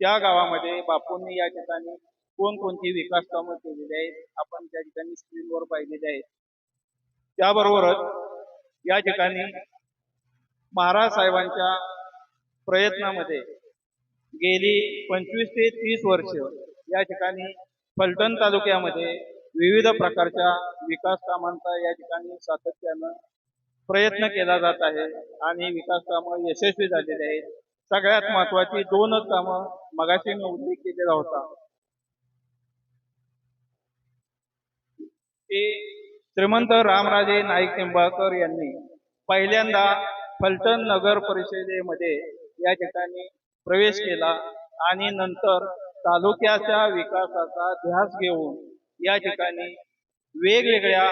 त्या गावामध्ये बापूंनी या ठिकाणी कोणकोणती विकास कामं केलेली आहेत आपण त्या ठिकाणी स्क्रीनवर पाहिलेली आहेत. त्याबरोबरच या ठिकाणी महाराज साहेबांच्या प्रयत्नामध्ये गेली पंचवीस ते तीस वर्ष या ठिकाणी फलटण तालुक्यामध्ये विविध प्रकारच्या विकास कामांचा या ठिकाणी सातत्यानं प्रयत्न केला जात आहे आणि विकास कामं यशस्वी झालेली आहेत. सगळ्यात महत्वाची दोनच कामं मगाशी मी उल्लेख केलेला होता. ते श्रीमंत रामराजे नाईक निंबाळकर यांनी पहिल्यांदा फलटण नगर परिषदेमध्ये या ठिकाणी प्रवेश केला आणि नंतर तालुक्याच्या विकासाचा ध्यास घेऊन या ठिकाणी वेगवेगळ्या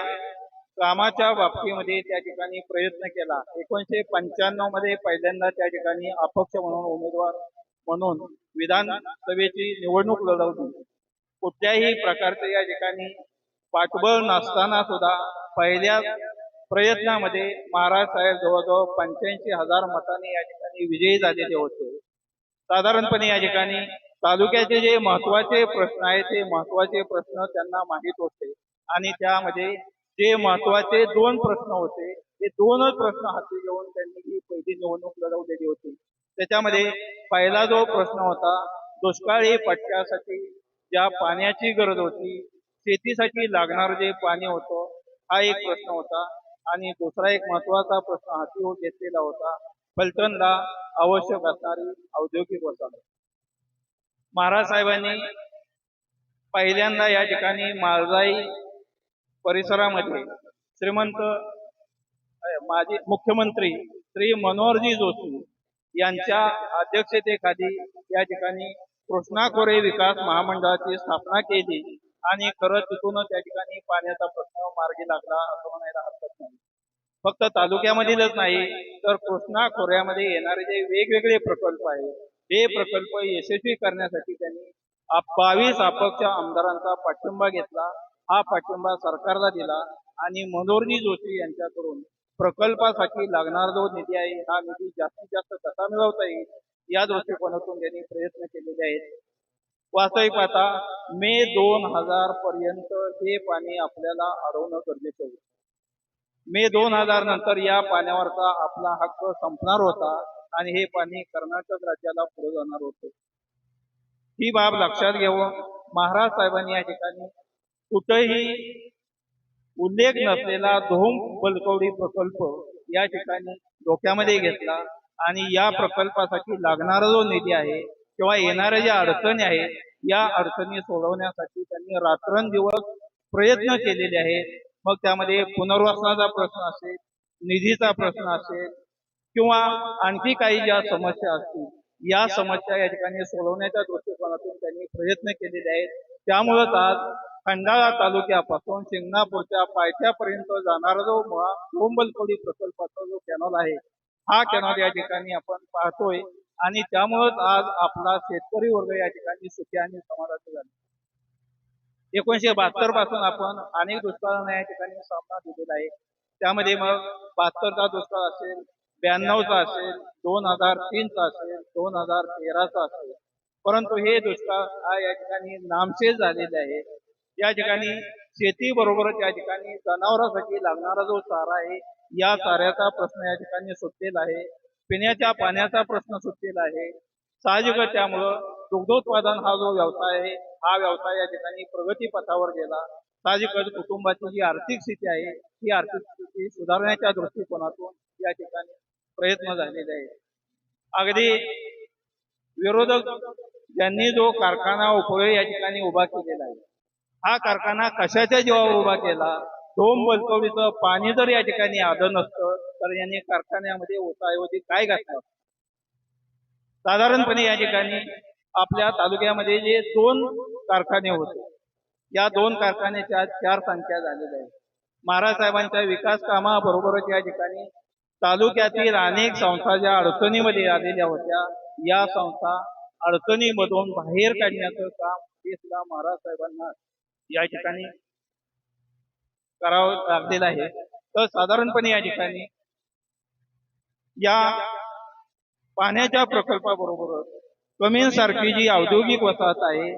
कामाच्या बाबतीमध्ये त्या ठिकाणी प्रयत्न केला. एकोणीशे पंच्याण्णवमध्ये पहिल्यांदा त्या ठिकाणी अपक्ष म्हणून उमेदवार म्हणून विधानसभेची निवडणूक लढवली. कुठल्याही प्रकारचे या ठिकाणी पाठबळ नसताना सुद्धा पहिल्या प्रयत्नामध्ये महाराज साहेब जवळजवळ पंच्याऐंशी हजार मतांनी या ठिकाणी विजयी झालेले होते. साधारणपणे या ठिकाणी तालुक्याचे जे महत्त्वाचे प्रश्न आहेत ते महत्त्वाचे प्रश्न त्यांना माहीत होते आणि त्यामध्ये जे महत्त्वाचे दोन प्रश्न होते ते दोनच प्रश्न हाती घेऊन त्यांनी ही पहिली निवडणूक लढवलेली होती. त्याच्यामध्ये पहिला जो प्रश्न होता दुष्काळी पट्ट्यासाठी ज्या पाण्याची गरज होती शेतीसाठी लागणारं जे पाणी होतं हा एक प्रश्न होता. आणि दुसरा एक महत्त्वाचा प्रश्न हाती घेतलेला होता फलटणला आवश्यक असणारी औद्योगिक वसाहत. महाराज साहेबांनी पहिल्यांदा या ठिकाणी माळजाई परिसरामध्ये श्रीमंत माजी मुख्यमंत्री श्री मनोहरजी जोशी यांच्या अध्यक्षतेखाली या ठिकाणी कृष्णा खोरे विकास महामंडळाची स्थापना केली. आणि खरं तिथूनच त्या ठिकाणी पाण्याचा प्रश्न मार्गी लागला असं म्हणायला हरकत नाही. फक्त तालुक्यामधीलच नाही तर कृष्णा खोऱ्यामध्ये येणारे जे वेगवेगळे प्रकल्प आहेत ते प्रकल्प यशस्वी करण्यासाठी त्यांनी बावीस अपक्ष आमदारांचा पाठिंबा घेतला. हा पाठिंबा सरकारला दिला आणि मनोरजी जोशी यांच्याकडून प्रकल्पासाठी लागणारा जो निधी आहे हा निधी जास्तीत जास्त कसा मिळवता येईल या दृष्टिकोनातून त्यांनी प्रयत्न केलेले आहेत. वास्तविक पाहता मे दोन हजार पर्यंत हे पाणी आपल्याला अडवणं गरजेचं होतं. मे दोन हजार नंतर या पाण्यावरचा आपला हक्क संपणार होता आणि हे पाणी कर्नाटक राज्याला पुढे जाणार होते. ही बाब लक्षात घेऊन महाराज साहेबांनी या ठिकाणी कुठेही उल्लेख नसलेला धोम बलकवडी प्रकल्प या ठिकाणी डोक्यामध्ये घेतला आणि या प्रकल्पासाठी लागणारा जो निधी आहे किंवा येणाऱ्या ज्या अडचणी आहेत या अडचणी सोडवण्यासाठी त्यांनी रात्रंदिवस प्रयत्न केलेले आहेत. मग त्यामध्ये पुनर्वसनाचा प्रश्न असेल निधीचा प्रश्न असेल किंवा आणखी काही ज्या समस्या असतील या समस्या या ठिकाणी सोडवण्याच्या दृष्टिकोनातून त्यांनी प्रयत्न केलेले आहेत. त्यामुळेच आज खंडाळा तालुक्यापासून शिंगणापूरच्या पायथ्यापर्यंत जाणारा जो कोंबलकोडी प्रकल्पाचा जो कॅनॉल आहे हा कॅनॉल या ठिकाणी आपण पाहतोय. आणि त्यामुळंच आज आपला शेतकरी वर्ग या ठिकाणी सुखी आणि समाधानी झाला. एकोणीशे बहात्तरपासून आपण अनेक दुष्काळांना या ठिकाणी सामना दिलेला आहे. त्यामध्ये मग बहात्तरचा दुष्काळ असेल ब्याण्णवचा असेल दोन हजार तीनचा असेल दोन हजार तेराचा असेल. परंतु हे दुष्काळ हा या ठिकाणी नामशेष झालेले आहे. या ठिकाणी शेतीबरोबरच या ठिकाणी जनावरांसाठी लागणारा जो चारा आहे या चाऱ्याचा प्रश्न या ठिकाणी सुटलेला आहे. पिण्याच्या पाण्याचा प्रश्न सुटलेला आहे. साहजिकच त्यामुळं दुग्धोत्पादन हा जो व्यवसाय आहे हा व्यवसाय या ठिकाणी प्रगतीपथावर गेला. साहजिकच कुटुंबाची जी आर्थिक स्थिती आहे ही आर्थिक स्थिती सुधारण्याच्या दृष्टिकोनातून या ठिकाणी प्रयत्न झालेले आहेत. अगदी विरोधक ज्यांनी जो कारखाना उपयोग या ठिकाणी उभा केलेला आहे हा कारखाना कशाच्या जीवावर उभा केला? डोम बलकवडीचं पाणी जर या ठिकाणी आलं नसतं तर यांनी कारखान्यामध्ये ओताऐवजी काय घातलं? साधारणपणे या ठिकाणी आपल्या तालुक्यामध्ये जे दोन कारखाने होते या दोन कारखान्याच्या चार संख्या झालेल्या आहेत. महाराज साहेबांच्या विकास कामाबरोबरच या ठिकाणी तालुक्यातील अनेक संस्था ज्या अडचणीमध्ये आलेल्या होत्या या संस्था अडचणीमधून बाहेर काढण्याचं काम हे सुद्धा महाराज साहेबांना या ठिकाणी करावं लागलेलं आहे. तर साधारणपणे या ठिकाणी या पाण्याच्या प्रकल्पाबरोबरच कमीन सारखी जी औद्योगिक वसाहत आहे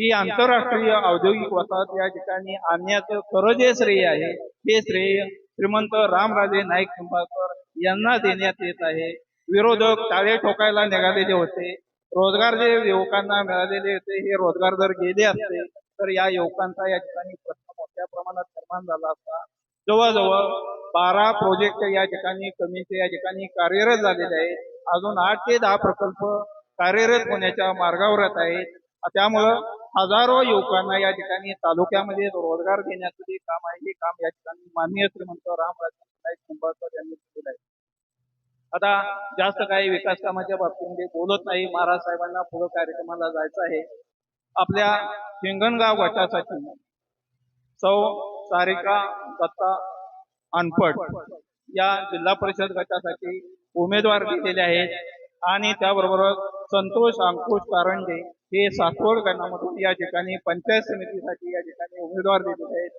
ही आंतरराष्ट्रीय औद्योगिक वसाहत या ठिकाणी आणण्याचं खरं जे श्रेय आहे ते श्रेय श्रीमंत रामराजे नाईक निंबाळकर यांना देण्यात येत आहे. विरोधक टाळे ठोकायला निघालेले होते. रोजगार जे युवकांना मिळालेले होते हे रोजगार जर गेले असते तर या युवकांचा या ठिकाणी प्रश्न मोठ्या प्रमाणात निर्माण झाला असता जवळजवळ बारा प्रोजेक्ट या ठिकाणी कमीचे या ठिकाणी कार्यरत झालेले आहेत. अजून आठ ते दहा प्रकल्प कार्यरत होण्याच्या मार्गावर आहेत. त्यामुळं हजारो युवकांना या ठिकाणी तालुक्यामध्ये रोजगार देण्याचं जे काम आहे. हे काम या ठिकाणी माननीय श्रीमंत रामराजे निंबाळकर यांनी केलेलं आहे. आता जास्त काही विकास कामाच्या बाबतीमध्ये बोलत नाही. महाराज साहेबांना पुढे कार्यक्रमाला जायचं आहे. आपल्या हिंगणगाव गटासाठी. सौ सारिका दत्ता अनपट या जिल्हा परिषद गटासाठी उमेदवार दिलेले आहेत. आणि त्याबरोबरच संतोष अंकुश कारंडे हे सासवड गणामधून या ठिकाणी पंचायत समितीसाठी या ठिकाणी उमेदवार दिलेले आहेत.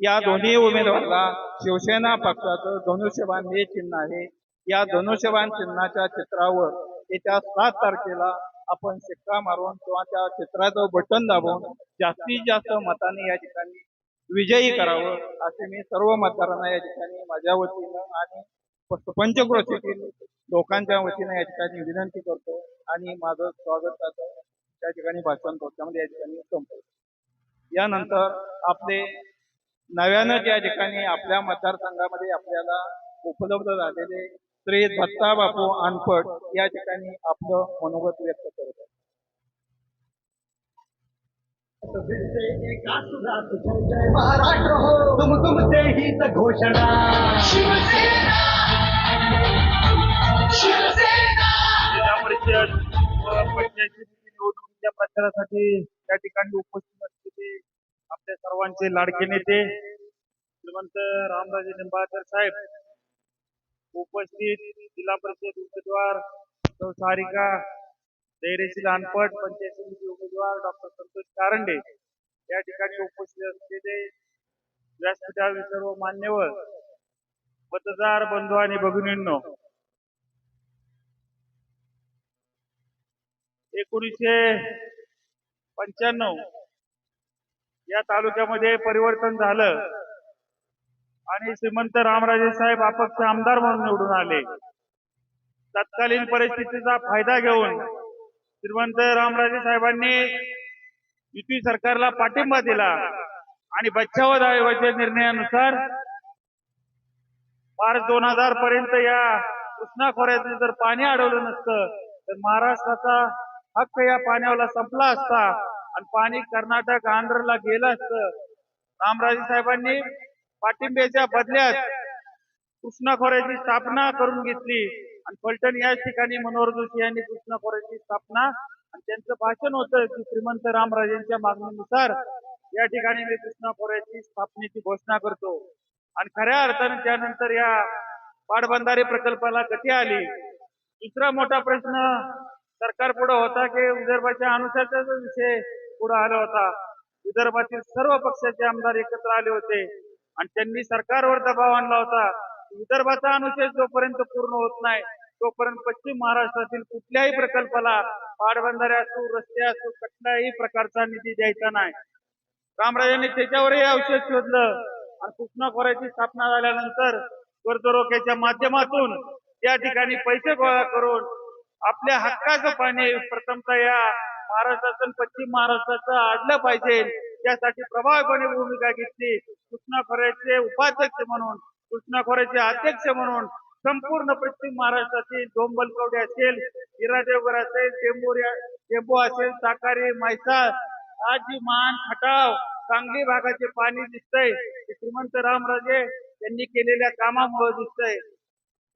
या दोन्ही उमेदवाराला शिवसेना पक्षाचं धनुष्यबाण हे चिन्ह आहे. या धनुष्यबाण चिन्हाच्या चित्रावर येत्या सात तारखेला आपण शिक्का मारून किंवा त्या चित्राचं बटन दाबून जास्तीत जास्त मताने या ठिकाणी विजयी करावं असे मी सर्व मतदारांना या ठिकाणी माझ्या वतीनं आणि पंचक्रोशीतील लोकांच्या वतीनं या ठिकाणी विनंती करतो आणि माझं स्वागत करतो त्या ठिकाणी भाषण त्यामध्ये या ठिकाणी संपतो यानंतर आपले नव्यानं ज्या ठिकाणी आपल्या मतदारसंघामध्ये आपल्याला उपलब्ध झालेले श्री दत्ता बापू अनपट या ठिकाणी आपलं मनोगत व्यक्त करत आहे महाराष्ट्र हो तुम घोषणा शिवसेना शिवसेना जिल्हा परिषद निवडणुकीच्या प्रचारासाठी त्या ठिकाणी उपस्थित असलेले आपल्या सर्वांचे लाडके नेते श्रीमंत रामराजे निंबाळकर साहेब उपस्थित जिल्हा परिषद उमेदवार संसारिका धैर्यशील अनपट पंचायत समिती उमेदवार डॉक्टर संतोष कारंडे. या ठिकाणी उपस्थित असलेले व्यासपीठावर सर्व मान्यवर मतदार बंधू आणि भगिनींनो एकोणीसशे पंच्याण्णव या तालुक्यामध्ये परिवर्तन झालं. आणि श्रीमंत रामराजे साहेब अपक्ष आमदार म्हणून निवडून आले. तत्कालीन परिस्थितीचा फायदा घेऊन श्रीमंत रामराजे साहेबांनी युती सरकारला पाठिंबा दिला आणि बच्चाव आयोगाच्या निर्णयानुसार मार्च दोन हजार पर्यंत या कृष्णा खोऱ्यातलं जर पाणी अडवलं नसतं तर महाराष्ट्राचा हक्क या पाण्याला संपला असता आणि पाणी कर्नाटक आंध्रला गेलं असतं. रामराजे साहेबांनी पाठिंब्याच्या बदल्यात कृष्णा खोऱ्याची स्थापना करून घेतली. आणि फलटण याच ठिकाणी मनोहर जोशी यांनी कृष्णा खोऱ्याची स्थापना आणि त्यांचं भाषण होतं की श्रीमंत रामराजेंच्या मागणीनुसार या ठिकाणी मी कृष्णा खोऱ्याची स्थापनेची घोषणा करतो. आणि खऱ्या अर्थाने त्यानंतर या पाटबंधारे प्रकल्पाला गती आली. दुसरा मोठा प्रश्न सरकार पुढे होता की विदर्भाच्या अनुशासनाचा विषय पुढे आला होता. विदर्भातील सर्व पक्षाचे आमदार एकत्र आले होते. आणि त्यांनी सरकारवर दबाव आणला होता. विदर्भाचा अनुशेष जोपर्यंत पूर्ण होत नाही तोपर्यंत पश्चिम महाराष्ट्रातील कुठल्याही प्रकल्पाला पाटबंधारे असो रस्ते असो कुठल्याही प्रकारचा निधी द्यायचा नाही. रामराजांनी त्याच्यावरही औषध शोधलं आणि कृष्णा खोऱ्याची स्थापना झाल्यानंतर कर्जरोख्याच्या माध्यमातून त्या ठिकाणी पैसे गोळा करून आपल्या हक्काचं पाणी प्रथमतः या महाराष्ट्राचं पश्चिम महाराष्ट्राचं आडलं पाहिजे. यासाठी प्रभावीपणे भूमिका घेतली. कृष्णा खोऱ्याचे उपाध्यक्ष म्हणून कृष्णा खोऱ्याचे अध्यक्ष म्हणून संपूर्ण पश्चिम महाराष्ट्रातील डोंबलकवडे असेल हिरादेवगर असेल टेंबोर टेंबो असेल साकारी मैसाळ आजी मान खटाव सांगली भागाचे पाणी दिसतंय. श्रीमंत रामराजे यांनी केलेल्या कामामुळे दिसतंय.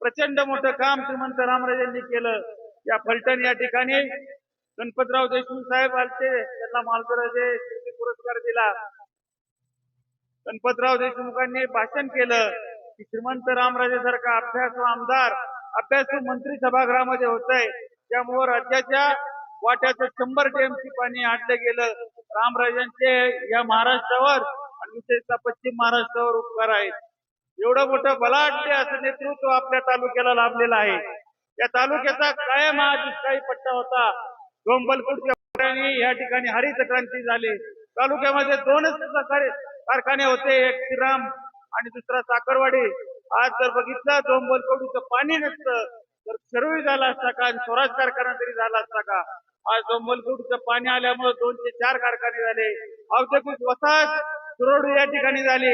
प्रचंड मोठं काम श्रीमंत रामराजेंनी केलं. या फलटण या ठिकाणी गणपतराव देशमुख साहेब आलते. त्यांना मालकराचे कीर्ती पुरस्कार दिला. गणपतराव देशमुखांनी भाषण केलं की श्रीमंत रामराजे सारखा अभ्यास आमदार अभ्यास मंत्री सभागृहामध्ये होत आहे त्यामुळे राज्याच्या वाट्याचं शंभर टीएमसी पाणी आणलं गेलं. रामराजांचे या महाराष्ट्रावर आणि विशेषतः पश्चिम महाराष्ट्रावर उपकार आहेत. एवढं मोठं बलाढ्य असं नेतृत्व आपल्या तालुक्याला लाभलेलं आहे. या तालुक्याचा कायम हा दुष्काळी पट्टा होता. डोंबलपूरच्या या ठिकाणी हरित क्रांती झाली. तालुक्यामध्ये दोनच कारखाने होते. एक श्रीराम आणि दुसरा साखरवाडी. आज जर बघितलं डोंबलकडूचं पाणी नसतं तर सर्व झाला असता का आणि स्वराज कारखाना तरी झाला असता का? आज डोंबलकडूचं पाणी आल्यामुळे दोन ते चार कारखाने झाले. औद्योगिक वसाहत सुरोड या ठिकाणी झाली.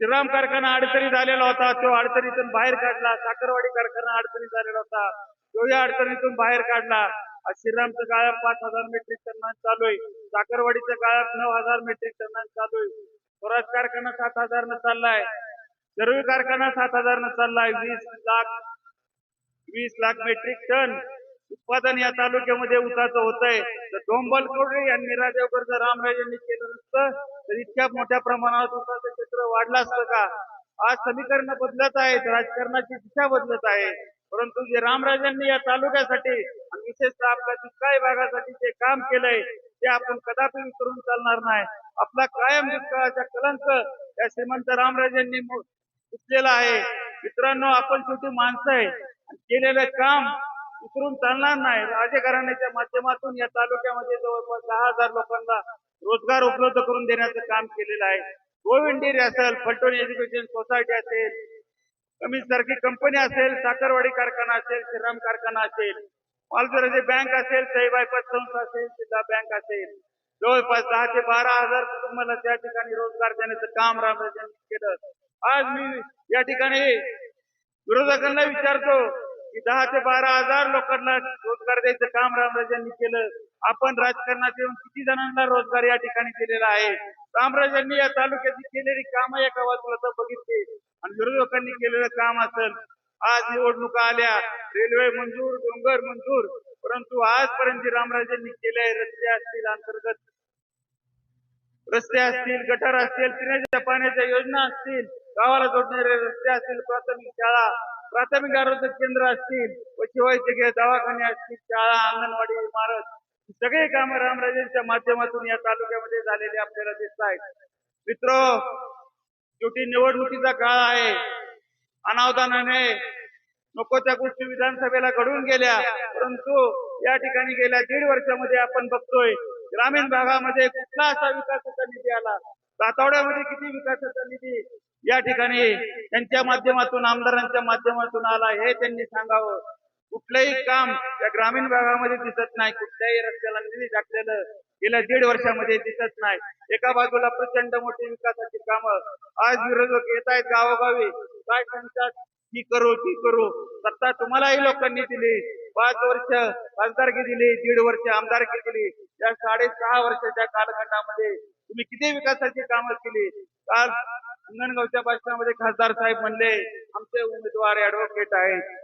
श्रीराम कारखाना अडचणी झालेला होता. तो अडचणीतून बाहेर काढला. साखरवाडी कारखाना अडचणी झालेला होता. तो या अडचणीतून बाहेर काढला. श्रीरामचं गाळप पाच हजार मेट्रिक टनांत चालू आहे. साखरवाडीचं गाळप नऊ हजार मेट्रिक टनांत चालू आहे. स्वराज कारखाना सात हजार न चाललाय. सर्व कारखाना सात हजार न चाललाय. वीस लाख वीस लाख मेट्रिक टन उत्पादन या तालुक्यामध्ये उसाचं होत आहे तर डोंबल कोडे यांनी राजावर जर रामराजांनी केलं नसतं तर इतक्या मोठ्या प्रमाणावर उसाचं क्षेत्र वाढलं असतं का? आज समीकरण बदलत आहेत. राजकारणाची दिशा बदलत आहे. परंतु जे रामराजांनी या तालुक्यासाठी आणि विशेषतः आपल्या दुष्काळी भागासाठी जे काम केलंय ते आपण कदापि विसरून चालणार नाही. आपला कायम दुष्काळाचा कलंक या श्रीमंत रामराजांनी मु- पुसलेला आहे. मित्रांनो आपण शेवटी माणसं आहे. केलेलं काम विसरून चालणार नाही. राजघराण्याच्या माध्यमातून या तालुक्यामध्ये जवळपास दहा हजार लोकांना रोजगार उपलब्ध करून देण्याचं काम केलेलं आहे. गोविंद असेल फलटोन एज्युकेशन सोसायटी असेल सारखी कंपनी असेल साखरवाडी कारखाना असेल श्रीराम कारखाना असेल मालदराजे बँक असेल बायपास संस्था असेल जिल्हा बँक असेल. जवळपास दहा ते बारा हजार कुटुंबाला त्या ठिकाणी रोजगार देण्याचं काम रामराजांनी केलं. आज मी या ठिकाणी विरोधकांना विचारतो की दहा ते बारा हजार लोकांना रोजगार द्यायचं काम रामराजांनी केलं. आपण राजकारणात येऊन किती जणांना रोजगार या ठिकाणी दिलेला आहे? रामराजांनी या तालुक्याची केलेली कामं एका बाजूला तर बघितली. आणि विरोधकांनी केलेलं काम असेल आज निवडणुका आल्या रेल्वे मंजूर डोंगर मंजूर परंतु आजपर्यंत जे रामराजांनी केले रस्ते असतील अंतर्गत रस्ते असतील गटार असतील पिण्याच्या पाण्याच्या योजना असतील गावाला जोडणारे रस्ते असतील प्राथमिक शाळा प्राथमिक आरोग्य केंद्र असतील पशुवैद्यकीय दवाखाने असतील शाळा अंगणवाडी इमारत सगळे काम कामं रामराजांच्या माध्यमातून या तालुक्यामध्ये झालेली आपल्याला दिसत आहेत मित्र शेवटी निवडणुकीचा काळ आहे. अनावधानाने नको त्या गोष्टी विधानसभेला घडून गेल्या. परंतु या ठिकाणी गेल्या दीड वर्षामध्ये आपण बघतोय ग्रामीण भागामध्ये कुठला असा विकासाचा निधी आला? सातवड्यामध्ये किती विकासाचा निधी या ठिकाणी त्यांच्या माध्यमातून आमदारांच्या माध्यमातून आला हे त्यांनी सांगावं. कुठलंही काम या ग्रामीण भागामध्ये दिसत नाही. कुठल्याही रस्त्याला निधी टाकलेलं गेल्या दीड वर्षामध्ये दिसत नाही. एका बाजूला प्रचंड मोठी विकासाची कामं. आज विरोधक येत आहेत गावोगावी. काय सांगतात? ती करू ती करू. सत्ता तुम्हालाही लोकांनी दिली. पाच वर्ष खासदारकी दिली दीड वर्ष आमदारकी दिली. या साडेसहा वर्षाच्या कालखंडामध्ये तुम्ही किती विकासाची कामं केली? काल अंगणगावच्या भाषणामध्ये खासदार साहेब म्हणले आमचे उमेदवार ऍडव्होकेट आहेत.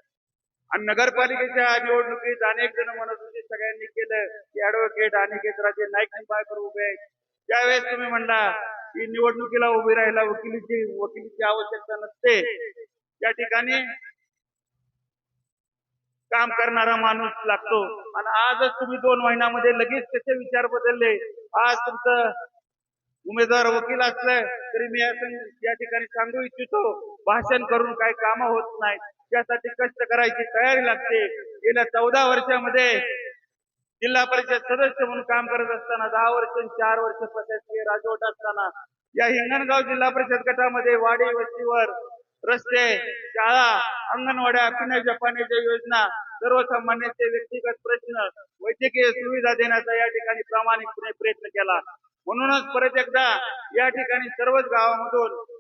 आणि नगरपालिकेच्या निवडणुकीत अनेक जण म्हणत होते सगळ्यांनी केलं. की ऍडव्होकेट अनिकेत राजे नाईक निंबाळकर उभे आहेत. त्यावेळेस तुम्ही म्हणला की निवडणुकीला उभी राहायला वकिलीची वकिलीची आवश्यकता नसते. या ठिकाणी काम करणारा माणूस लागतो. आणि आजच तुम्ही दोन महिन्यामध्ये लगेच त्याचे विचार बदलले. आज तुमचं उमेदवार वकील असलं तरी मी या ठिकाणी सांगू इच्छितो भाषण करून काही कामं होत नाही त्यासाठी कष्ट करायची तयारी लागते. गेल्या चौदा वर्षामध्ये जिल्हा परिषद सदस्य म्हणून काम करत असताना दहा वर्ष चार वर्ष प्रशासकीय राजवट असताना या हिंगणगाव जिल्हा परिषद गटामध्ये वाडी वस्तीवर रस्ते शाळा अंगणवाड्या पिण्याच्या पाण्याच्या योजना सर्वसामान्यांचे व्यक्तिगत प्रश्न वैद्यकीय सुविधा देण्याचा या ठिकाणी प्रामाणिकपणे प्रयत्न केला. म्हणूनच परत एकदा या ठिकाणी सर्वच गावामधून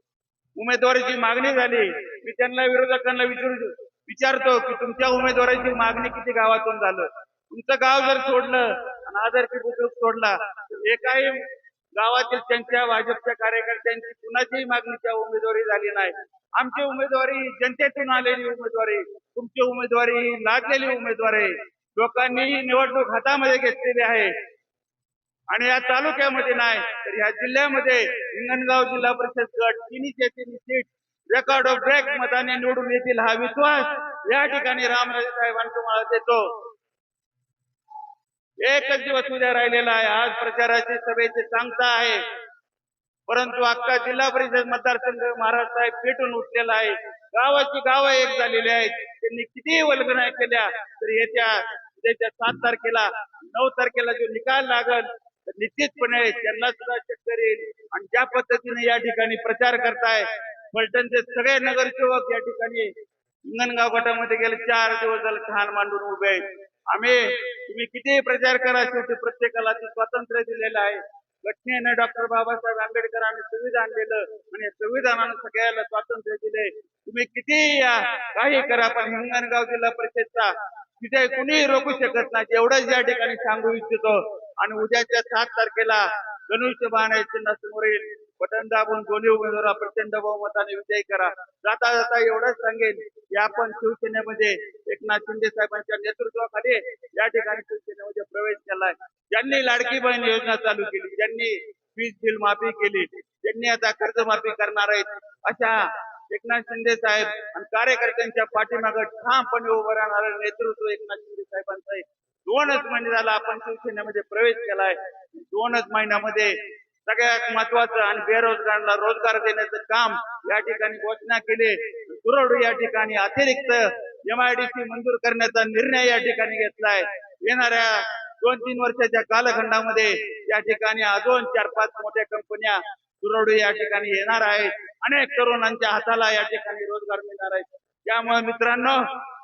उमेदवारीची मागणी झाली. मी त्यांना विरोधकांना विचारू विचारतो की तुमच्या उमेदवाराची मागणी किती गावातून झालं? तुमचं गाव जर सोडलं आणि आदर्श बुद्रुक सोडला एकाही गावातील त्यांच्या भाजपच्या कार्यकर्त्यांची कुणाचीही मागणीच्या उमेदवारी झाली नाही. आमची उमेदवारी जनतेतून आलेली उमेदवारी तुमची उमेदवारी लादलेली उमेदवारी लोकांनी ही निवडणूक हातामध्ये घेतलेली आहे. आणि या तालुक्यामध्ये नाही तर या जिल्ह्यामध्ये हिंगणगाव जिल्हा परिषद गट तिन्हीचे तिन्ही सीट रेकॉर्ड ऑफ ब्रेक मताने निवडून येतील हा विश्वास या ठिकाणी रामराजे साहेबांना तुम्हाला देतो. एकच दिवस उद्या राहिलेला आहे आज प्रचाराची सभेचे सांगता आहे. परंतु अख्खा जिल्हा परिषद मतदारसंघ महाराज साहेब पेटून उठलेला आहे. गावाची गावं एक झालेली आहेत. त्यांनी कितीही वल्गना केल्या तरी येत्या उद्याच्या सात तारखेला नऊ तारखेला जो निकाल लागल निश्चितपणे त्यांना सुद्धा चक्कर येईल आणि ज्या पद्धतीने या ठिकाणी प्रचार करताय फलटणचे सगळे नगरसेवक या ठिकाणी हिंगणगाव गटामध्ये गेले चार दिवस झाले छान मांडून उभे आहेत. आम्ही तुम्ही कितीही प्रचार करा शेवटी प्रत्येकाला ते स्वातंत्र्य दिलेलं आहे. घटनेने डॉक्टर बाबासाहेब आंबेडकरांनी संविधान दिलं आणि संविधानानं सगळ्याला स्वातंत्र्य दिले तुम्ही कितीही या काही करा पण हिंगणगाव जिल्हा परिषदचा तिथे कुणीही रोखू शकत नाही. एवढंच या ठिकाणी सांगू इच्छितो. आणि उद्याच्या सात तारखेला धनुष्यबाण आहे येईल बटन दाबून दोन्ही उमेदवार प्रचंड बहुमताने विजयी करा. जाता जाता एवढंच सांगेन की आपण शिवसेनेमध्ये एकनाथ शिंदे साहेबांच्या नेतृत्वाखाली या ठिकाणी शिवसेनेमध्ये प्रवेश केलाय. ज्यांनी लाडकी बहीण योजना चालू केली ज्यांनी वीज बिल माफी केली ज्यांनी आता कर्जमाफी करणार आहेत अशा एकनाथ शिंदे साहेब आणि कार्यकर्त्यांच्या पाठीमागे ठामपणे उभं राहणारं नेतृत्व एकनाथ शिंदे साहेबांचं दोनच महिने झाला आपण शिवसेनेमध्ये प्रवेश केलाय. दोनच महिन्यामध्ये सगळ्यात महत्वाचं आणि बेरोजगारांना रोजगार देण्याचं काम या ठिकाणी घोषणा केली. तुरवड या ठिकाणी अतिरिक्त एमआयडीसी मंजूर करण्याचा निर्णय या ठिकाणी घेतलाय. येणाऱ्या दोन तीन वर्षाच्या कालखंडामध्ये या ठिकाणी अजून चार पाच मोठ्या कंपन्या तुरवडी या ठिकाणी येणार आहेत. अनेक तरुणांच्या हाताला या ठिकाणी रोजगार मिळणार आहेत त्यामुळे मित्रांनो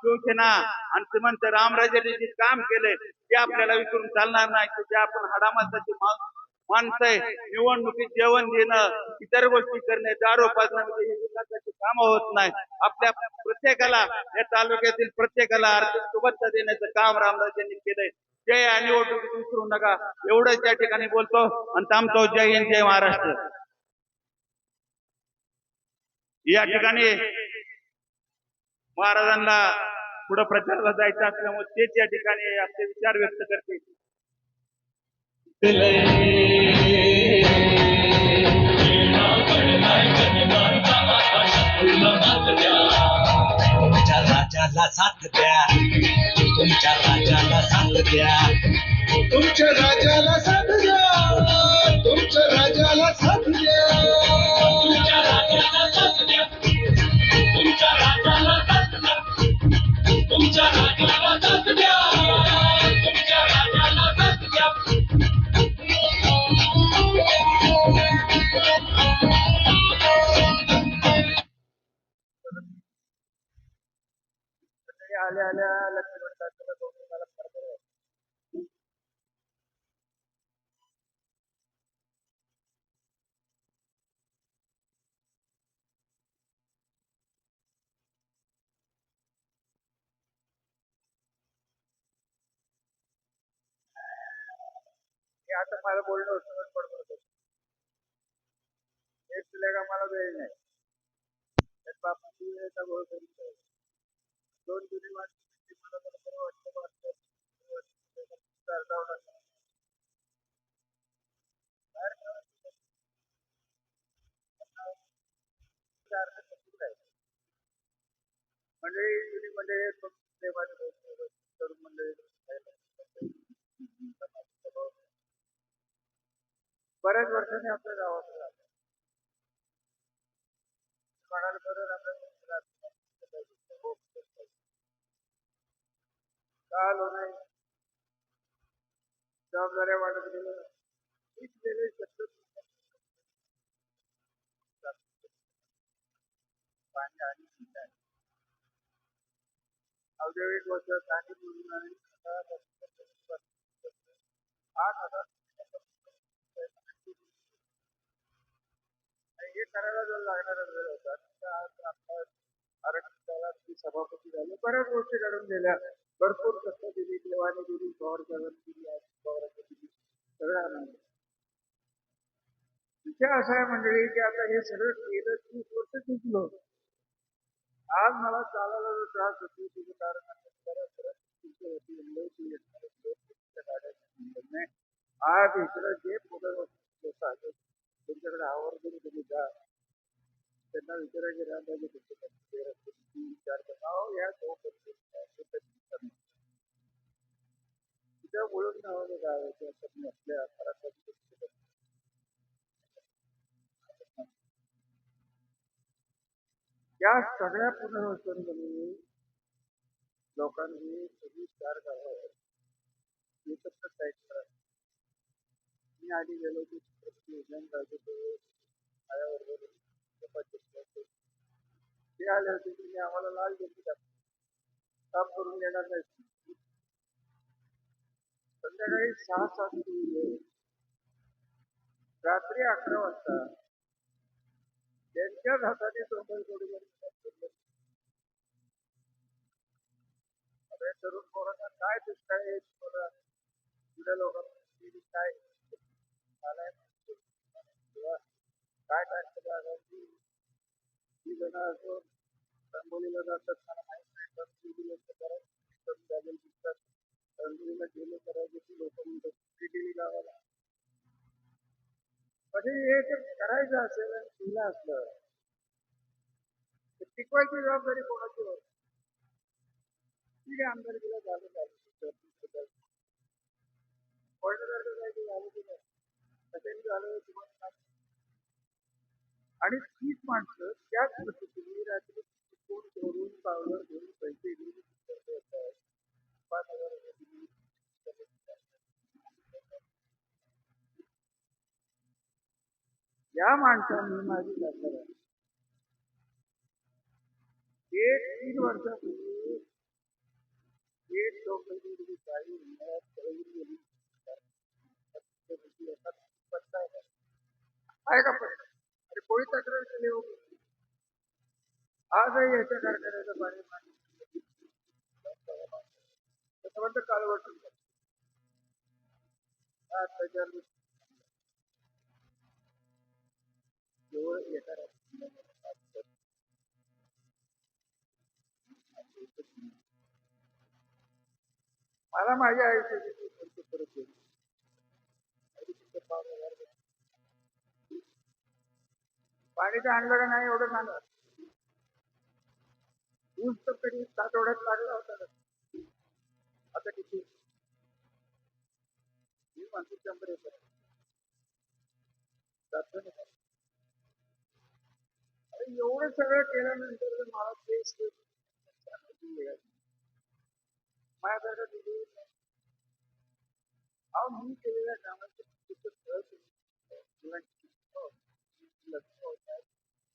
शिवसेना आणि श्रीमंत रामराजांनी जे काम केले ते आपल्याला विसरून चालणार नाही. की जे आपण हाडामासाची मा- माणसं आहे निवडणुकीत जेवण देणं इतर गोष्टी करणे दारू पाजणं म्हणजे विकासाची कामं होत नाही. आपल्या प्रत्येकाला या तालुक्यातील प्रत्येकाला आर्थिक शुभेच्छा देण्याचं काम रामराजांनी केलंय. जय आणि निवडणुकीत विसरू नका. एवढंच या ठिकाणी बोलतो. आणि थांबतो. जय हिंद जय महाराष्ट्र. या ठिकाणी महाराजांना पुढे प्रचाराला जायचं असल्यामुळे तेच या ठिकाणी आपले विचार व्यक्त करतील. तुमच्या राजाला साथ द्या. तुमच्या राजाला साथ द्या. तुमच्या राजाला साथ द्या. तुमच्या राजाला आल्या आल्या लक्ष म्हणतात हे आता मला बोलणं होतं पडत एक तुला का मला वेळ नाही. बाप बापूची वेळेचा गोळ करून दोन जुनी माणसं मला बरोबर वाटतं वाटतं अर्धावट असतं. मंडळी जुनी मंडळी आहेत, तरुण मंडळी बऱ्याच वर्षांनी आपल्या गावात म्हणाल बरोबर आपल्या काल होणे जबाबदाऱ्या वाटत गेल्या हीच आणि औद्योगिक वर्ष कांदी आठ हजार. हे करायला जर लागणारा वेळ होता आरक्षणाला सभापती झाले. बऱ्याच गोष्टी घडून गेल्या. भरपूर कष्ट दिली. देवाने दिली पवार साहेबांनी दिली आहे पवारांनी दिली. सगळ्यांना आनंद. विषय असा आहे मंडळी की आता हे सगळं केलं तीस वर्ष टिकलो. आज मला चालायला जो त्रास होतो तिचं कारण आज इकडं जे पुढे त्यांच्याकडे आवर्जून तुम्ही जा. त्यांना विचारायचे राहतात विचार अहो या दोन त्या बोलून नावाने गाव होतं असं मी आपल्या मराठवाड्यात या सगळ्या पुनर्वसनमध्ये लोकांनी सगळी चार गावं एकत्र साईड करा मी आधी गेलो की योजन राहतो तो माझ्याबरोबर चपाती ते आले होते की आम्हाला लाल गेली साफ करून देणार नाही. संध्याकाळी सहा सात रात्री अकरा वाजता त्यांच्याच हाताने तोंडल करून अरे तरुण पोरांना काय दुष्काळ आहे तुम्हाला जुन्या लोकांना काय झालंय काय काय सगळं आहे की जण असं रांगोळीला जातात म्हणजे हे जर करायचं असेल आणि केलं असलं तर टिकवायची जबाबदारी कोणाची होती ठीक आहे आमदारकीला झालं पाहिजे. झालं की नाही? कशाने झालं तुम्हाला आणि तीच माणसं त्याच पद्धतीने रात्री फोन करून पावडर घेऊन पैसे घेऊन पाच हजार रुपये या माणसाने माझी सरकार एक तीन वर्षापूर्वी एक चौकशी काही उन्हाळ्यात पळवून गेली. पत्ता आहे का? आहे पत्ता अरे कोणी तक्रार केली होती? आजही याच्या कारखान्याचं पाणी पाणी त्याच्यावर काळ वाटून त्याच्यावर केवळ एका मला माझ्या आयुष्याची खर्च परत येईल. पाणी तर आणलं का नाही एवढं सांगा ऊस तर कधी सात एवढ्यात लागला होता आता किती? मी म्हणतो शंभर अरे एवढं सगळं केल्यानंतर मला तेच ते माझ्याकडे दिली नाही. अहो मी केलेल्या कामाचं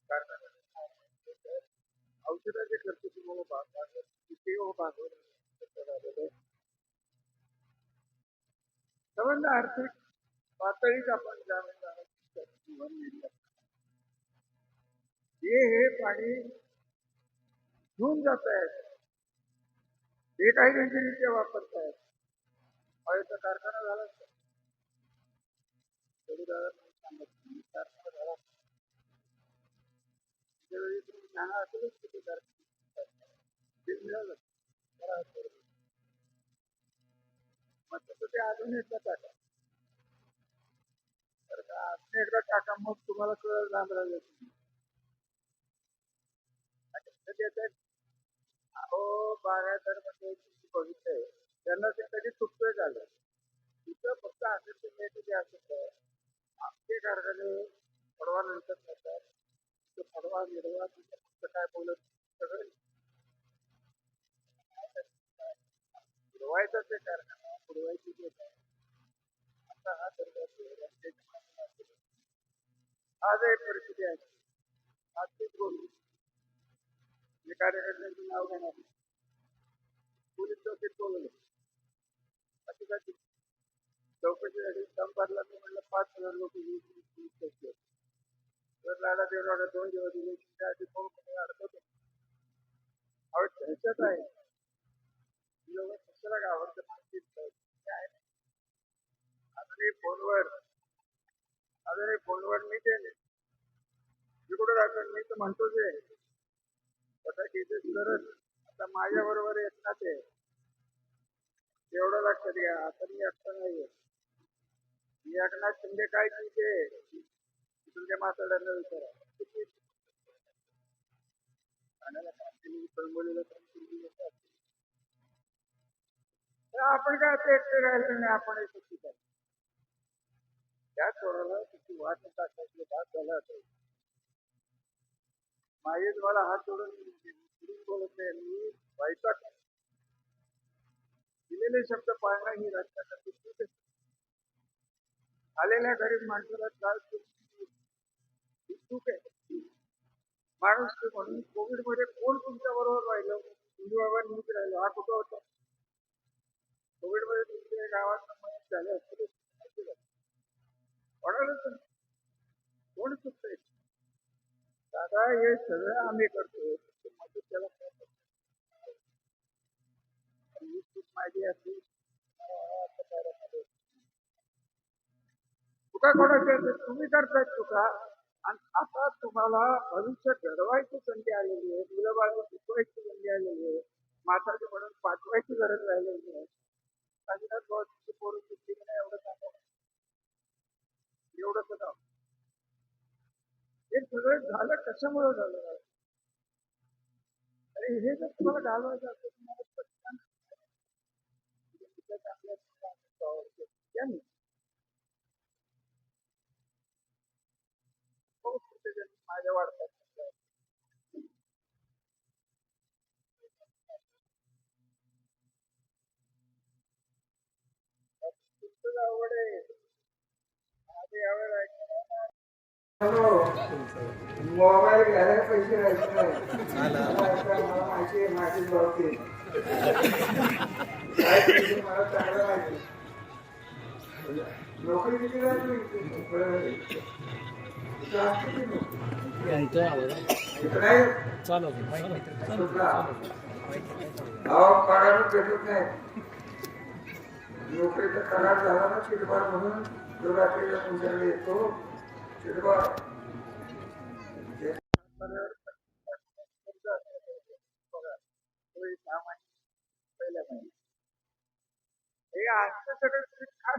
कारण औषधाचे खर्च तुम्हाला भागवतात किती हो भागवत संबंध आर्थिक पातळीत आपण जाणून जाण्याची जीवन निर्माण हे हे पाणी घेऊन जात आहेत हे काही त्यांची त्यांच्या वापरतायत हवेचा कारखाना झाला सांगत कारखाना झाला. त्यावेळी तुम्ही असेलच किती ते मिळालं मग तसं ते अजून एकदा टाका तर का अजून एकदा टाका मग तुम्हाला कळ लांबरायला अहो बागायतरमध्ये बघितलंय त्यांना ते कधी चुकतोय झालं तिथं फक्त असं ते ते असं आमचे कारखाने पडवा नंतर करतात ते पडवा मिडवा तिथं काय बोलत सगळं पुरवायचं ते कारखाना पुरवायची ते काय आता हा दर्जा आज एक परिस्थिती आहे आज तेच बोलू मी कार्यकर्त्यांचं नाव घेणार. पोलीस चौकीत बोलवलं अशी काय चौकशीसाठी दम भरला तर म्हणलं पाच हज़ार लोक येऊन पोलीस लाडा देवराडा दोन दिवस दिले त्या आधी फोन करून अडकवतो अहो त्यांच्यात आहे ही लोक कशाला गावाचं माहिती काय अजूनही फोनवर अजूनही फोनवर मी ते मी कुठं राहतो मी तर म्हणतोच आहे आता तिथे तरच आता माझ्या बरोबर येत ना ते एवढं लक्षात घ्या आता मी एकटा नाहीये. मी एकनाथ शिंदे काय तिथे? तुमच्या माताड्यांना विचारा. किती ठाण्याला कळंबोलीला काम तर आपण काय ते एकटे राहिलं नाही आपण एक सुट्टी काय त्या चोराला किती वाट टाकायची भाग झाला असेल माझे तुम्हाला हात जोडून बोलत नाही मी व्हायचा दिलेले शब्द पाळणं ही राजकारणाची आलेल्या गरीब माणसाला त्रास चूक आहे. माणूस म्हणून कोविडमध्ये कोण तुमच्या बरोबर राहिलं? हिंदू बाबा मीच राहिलो. हा कुठं होता. कोविडमध्ये तुमच्या गावात मदत झाले असते. कोणालाच कोण चुकतंय दादा हे सगळं आम्ही करतो. माहिती मदत त्याला काय असली मला आता चुका कोणाच्या? तुम्ही करताय चुका. आणि आता तुम्हाला भविष्य घडवायची संधी आलेली आहे मुलं बाळ शिकवायची संधी आलेली आहे माताचे म्हणून पाठवायची गरज राहिलेली आहे. पोरं की नाही एवढं सांगा एवढं हे सगळं झालं कशामुळे झालं? अरे हे जर तुम्हाला घालवायचं असेल तुम्हाला तिथं आपल्या त्यांनी हो, कुठे माझ्या वाढतात आवड आहे माझे आवड मोबाईल घ्यायला पैसे मला माहिती आहे माझी बाबतीत मला चांगलं माहिती नोकरी किती राहिली भेटत नाही नोकरीचा करार झाला ना चिटबार म्हणून जो रात्रीला तुमच्याकडे येतो हे असं सगळं तुम्ही काय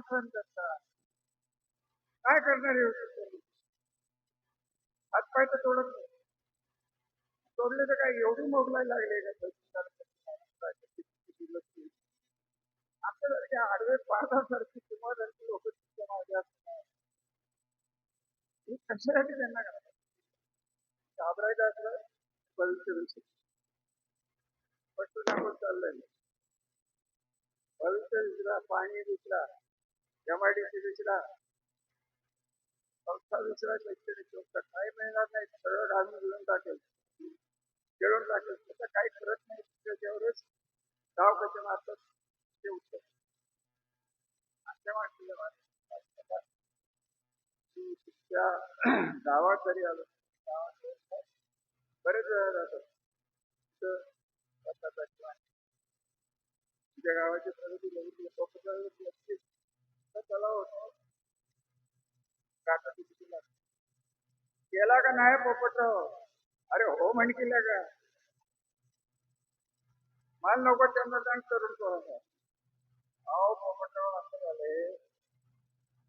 काय करणार आहे हातपाय तर तोडत नाही. तोडले तर काय एवढी मोगलाय लागले का आपल्यासारखे आडवे पाहण्यासारखी किंमत लोक तुमच्या मागे असतात ही कशासाठी त्यांना करायचं घाबरायचं असलं भविष्य विषयी स्पष्ट सांगून चाललंय भविष्य विसरा पाणी विसरा एमआयडीसी विसरा. संस्था विसरा शैक्षणिक संस्था काही मिळणार नाही सरळ घालून घेऊन टाकेल. खेळून टाकेल. त्याचा काही करत नाही. त्याच्यावरच गाव कसे मारतात ते उत्तर. अशा माणसाला त्या गावात जरी आलो गावात बरेच वेळा जातात तिथं स्वतःचा तुझ्या गावाची प्रगती बघितली लोकप्रगती तर तलाव होतो काका किती लागतो गेला का नाही पोपटराव? अरे हो म्हण केल्या का मला नको त्यांना सांग करून पोराचा अहो पोपटराव असं झाले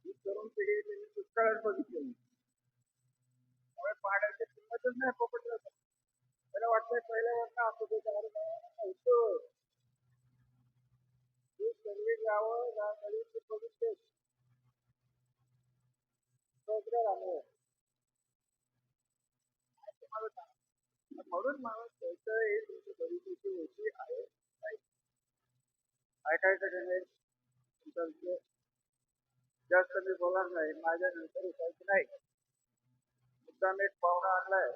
ही तरुण पिढी त्यांनी दुष्काळात बघितली त्यामुळे पाण्याची किंमतच नाही पोपटराव त्याला वाटतंय पहिल्या वर्ष असं ते चार होतं. ही सगळी गावं गावकरी बघितले सगळं राहिलं म्हणून मला त्याचं हे तुमची भविष्याची होती आहे. ऐकायचं का नाही. तुमचा जास्त मी बोलणार नाही माझ्या नंतर उठायचं नाही. मुद्दाम एक पाहुणा आणलाय.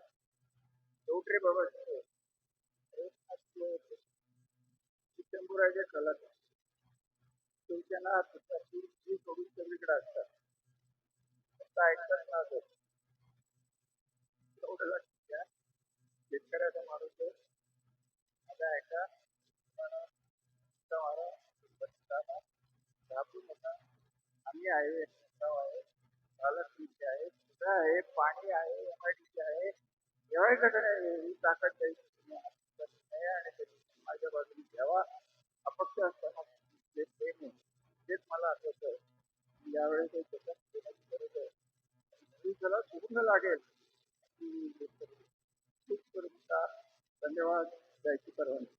रे बाबा शंभूराजे कलत तुमच्या ना जी सोडून सगळीकडे असतात फक्त ऐकतात ना असं एवढं लक्षात घ्या शेतकऱ्याचा माणूस आता ऐका घाबरू नका. आम्ही आहे गाव आहे. पालक आहे. सुद्धा आहे पाणी आहे एमआयडीसी आहे. ठेवायचं का नाही ही ताकद द्यायची आणि ते माझ्या बाजूने घ्यावा. अपक्ष असताना जे प्रेम आहे तेच मला आठवतं यावेळेस त्याच्यात देण्याची गरज आहे. ती त्याला सुगंध लागेल. ती करूनचा धन्यवाद. द्यायची परवानगी